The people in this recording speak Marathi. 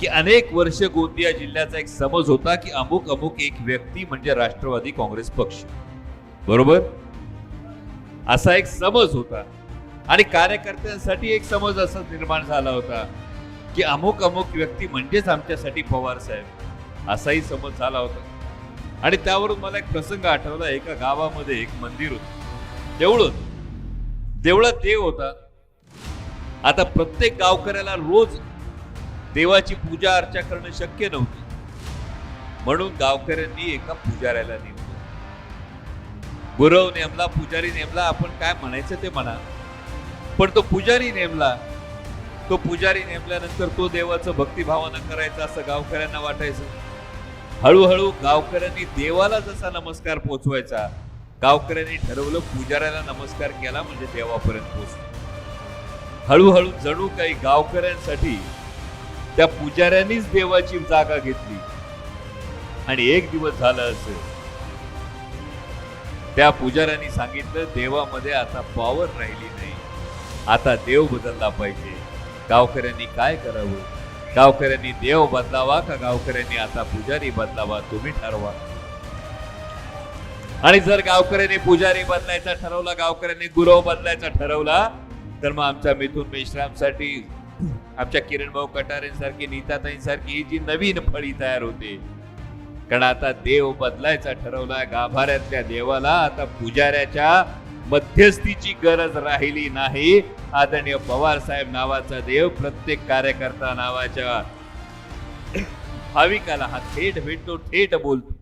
की अनेक वर्ष गोंदिया जिल्ह्याचा एक समज होता की अमुक अमुक एक व्यक्ती म्हणजे राष्ट्रवादी काँग्रेस पक्ष. बरोबर? असा एक समज होता. आणि कार्यकर्त्यांसाठी एक समज असा निर्माण झाला होता की अमुक अमुक व्यक्ती म्हणजेच आमच्यासाठी पवार साहेब. असाही समज झाला होता. आणि त्यावरून मला एक प्रसंग आठवला. एका गावामध्ये एक मंदिर होतं. देवळं देवळात देव होता. आता प्रत्येक गावकऱ्याला रोज देवाची पूजा अर्चा करणं शक्य नव्हती. म्हणून गावकऱ्यांनी एका पुजाऱ्याला नेमलं. गुरव नेमला पुजारी नेमला आपण काय म्हणायचं ते म्हणा. पण तो पुजारी नेमला. तो पुजारी नेमल्यानंतर तो देवाचं भक्तिभावानं करायचं असं गावकऱ्यांना वाटायचं. हळूहळू गावकऱ्यांनी देवाला जसा नमस्कार पोचवायचा गावकऱ्यांनी ठरवलं पुजाऱ्याला नमस्कार केला म्हणजे देवापर्यंत पोचतो हळूहळू जणू काही गावकऱ्यांसाठी त्या पुजाऱ्यांनीच देवाची जागा घेतली. आणि एक दिवस झालं असेल. त्या पुजाऱ्यांनी सांगितलं देवामध्ये आता पॉवर राहिली नाही. आता देव बदलला पाहिजे. गावकऱ्यांनी काय करावं? गावकऱ्यांनी देव बदलावा का गावकऱ्यांनी आता पुजारी बदलावा? तुम्ही ठरवा. आणि जर गावकऱ्यांनी पुजारी बदलायचा ठरवला गावकऱ्यांनी गुरव बदलायचा ठरवला तर मग आमच्या मिथून मेश्रामसाठी आमच्या किरण भाऊ कटारेंसारखी नीताताईंसारखी ही जी नवीन फळी तयार होते. कारण आता देव बदलायचा ठरवलाय गाभाऱ्यातल्या देवाला आता पुजाऱ्याच्या मध्यस्थीची गरज राहिली नाही. आदरणीय पवार साहेब नावाचा देव प्रत्येक कार्यकर्ता नावाच्या भाविकाला हा थेट भेटतो थेट बोलतो.